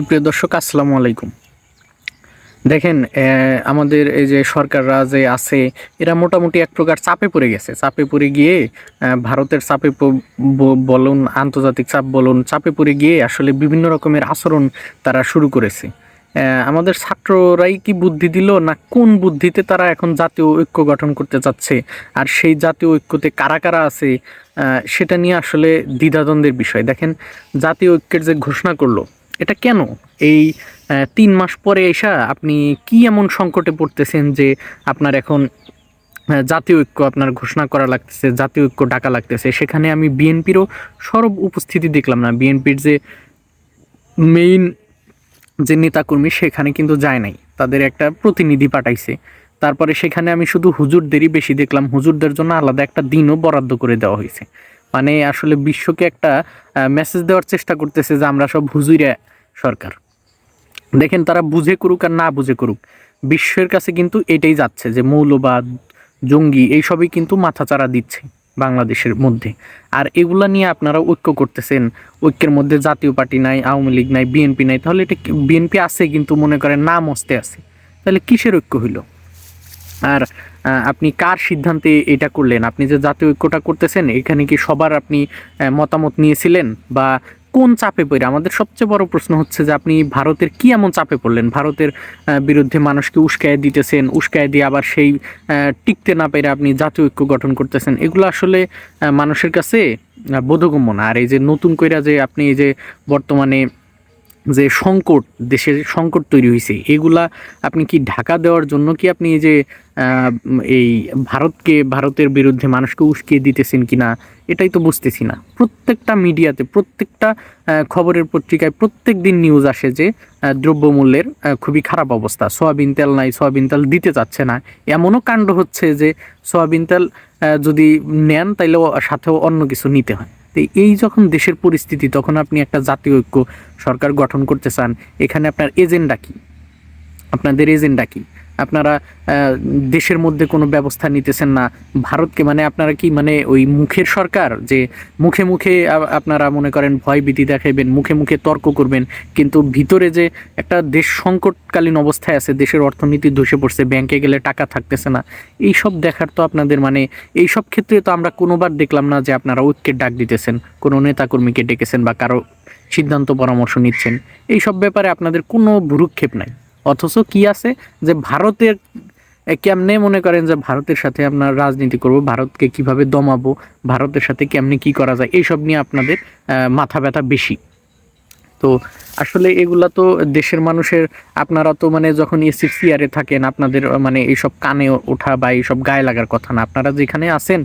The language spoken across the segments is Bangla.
সুপ্রিয় দর্শক, আসসালামু আলাইকুম। দেখেন আমাদের এই যে সরকাররা যে আছে, এরা মোটামুটি এক প্রকার চাপে পড়ে গেছে। চাপে পড়ে গিয়ে ভারতের চাপে বলুন, আন্তর্জাতিক চাপ বলুন, চাপে পড়ে গিয়ে আসলে বিভিন্ন রকমের আচরণ তারা শুরু করেছে। আমাদের ছাত্ররাই কি বুদ্ধি দিল, না কোন বুদ্ধিতে তারা এখন জাতীয় ঐক্য গঠন করতে চাচ্ছে? আর সেই জাতীয় ঐক্যতে কারা কারা আছে সেটা নিয়ে আসলে দ্বিধাদ্বন্দ্বের বিষয়। দেখেন, জাতীয় ঐক্যের যে ঘোষণা করল এটা কেন? এই তিন মাস পরে এসা আপনি কি এমন সংকটে পড়তেছেন যে আপনার এখন জাতীয় ঐক্য আপনার ঘোষণা করা লাগতেছে, জাতীয় ঐক্য ডাকা লাগতেছে? সেখানে আমি বিএনপিরও সরব উপস্থিতি দেখলাম না। বিএনপির যে মেইন যে নেতাকর্মী সেখানে কিন্তু যায় নাই। তাদের একটা প্রতিনিধি পাঠাইছে। তারপরে সেখানে আমি শুধু হুজুরদেরই বেশি দেখলাম। হুজুরদের জন্য আলাদা একটা দিনও বরাদ্দ করে দেওয়া হয়েছে। মানে আসলে বিশ্বকে একটা মেসেজ দেওয়ার চেষ্টা করতেছে যে আমরা সব হুজুরে সরকার। দেখেন তারা বুঝে করুক আর না বুঝে করুক। বিশ্বের কাছে কিন্তু এটাই যাচ্ছে যে মৌলবাদ, জঙ্গি এইসবই কিন্তু মাথাচাড়া দিচ্ছে বাংলাদেশের মধ্যে। আর এগুলা নিয়ে আপনারা ঐক্য করতেছেন, ঐক্যের মধ্যে জাতীয় পার্টি নাই, আওয়ামী লীগ নাই বিএনপি নাই, তাহলে এটা বিএনপি আছে কিন্তু মনে করেন নাম অস্তে আছে। তাহলে কিসের ঐক্য হইল? আর আপনি কার সিদ্ধান্তে এটা করলেন? আপনি যে জাতীয় ঐক্যটা করতেছেন, এখানে কি সবার আপনি মতামত নিয়েছিলেন? বা কোন চাপে পড়ে? আমাদের সবচেয়ে বড় প্রশ্ন হচ্ছে যে আপনি ভারতের কি এমন চাপে পড়লেন? ভারতের বিরুদ্ধে মানুষকে উস্কায় দিতেছেন? উস্কায় দিয়ে আবার সেই টিকতে না পেরে আপনি জাতীয় ঐক্য গঠন করতেছেন? এগুলো আসলে মানুষের কাছে বোধগম্য না। আর এই যে নতুন কইরা যে আপনি এই যে বর্তমানে যে সংকট, দেশের সংকট তৈরি হয়েছে এগুলা আপনি কি ঢাকা দেওয়ার জন্য কি আপনি এই যে এই ভারতকে, ভারতের বিরুদ্ধে মানুষকে উস্কিয়ে দিতেছেন কিনা, এটাই তো বুঝতেছি না। প্রত্যেকটা মিডিয়াতে, প্রত্যেকটা খবরের পত্রিকায় প্রত্যেক দিন নিউজ আসে যে দ্রব্যমূল্যের খুবই খারাপ অবস্থা। সয়াবিন তেল নাই, সয়াবিন তেল দিতে চাচ্ছে না। এমনও কাণ্ড হচ্ছে যে, সয়াবিন তেল যদি নেন তাইলে সাথেও অন্য কিছু নিতে হয়। তো এই যখন দেশের পরিস্থিতি, তখন আপনি একটা জাতীয় ঐক্য সরকার গঠন করতে চান, এখানে আপনার এজেন্ডা কি? আপনাদের এজেন্ডা কি? আপনারা দেশের মধ্যে কোনো ব্যবস্থা নিতেছেন না। ভারতকে মানে আপনারা কি মানে ওই মুখের সরকার? যে মুখে মুখে আপনারা মনে করেন ভয় ভীতি দেখাইবেন, মুখে মুখে তর্ক করবেন, কিন্তু ভিতরে যে একটা দেশ সংকটকালীন অবস্থায় আছে, দেশের অর্থনীতি ধসে পড়ছে, ব্যাংকে গেলে টাকা থাকতেছে না এই সব দেখার তো আপনাদের মানে এই সব ক্ষেত্রে তো আমরা কোনোবার দেখলাম না যে আপনারা ঐক্যের ডাক দিতেছেন, কোনো নেতাকর্মীকে ডেকেছেন বা কারও সিদ্ধান্ত পরামর্শ নিচ্ছেন। এই সব ব্যাপারে আপনাদের কোনো ভুরুক্ষেপ নাই। অথচ কি আছে যে ভারতের কেমনে মনে করেন যে ভারতের সাথে আপনার রাজনীতি করব, ভারতকে কীভাবে দমাবো, ভারতের সাথে কেমনে কি করা যায়, এইসব নিয়ে আপনাদের মাথা ব্যথা বেশি। তো আসলে এগুলা তো দেশের মানুষের, আপনারা তো মানে যখন এসি চেয়ারে থাকেন, আপনাদের মানে এইসব কানে ওঠা বা এইসব গায়ে লাগার কথা না, আপনারা যেখানে আছেন,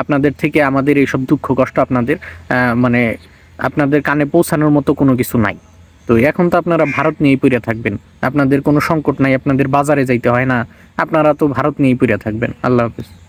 আপনাদের থেকে আমাদের এইসব দুঃখ কষ্ট আপনাদের মানে আপনাদের কানে পৌঁছানোর মতো কোনো কিছু নাই। তো এখন তো আপনারা ভারত নিয়েই পড়ে থাকবেন। আপনাদের কোনো সংকট নাই, আপনাদের বাজারে যাইতে হয় না। আপনারা তো ভারত নিয়েই পড়ে থাকবেন। আল্লাহ হাফিজ।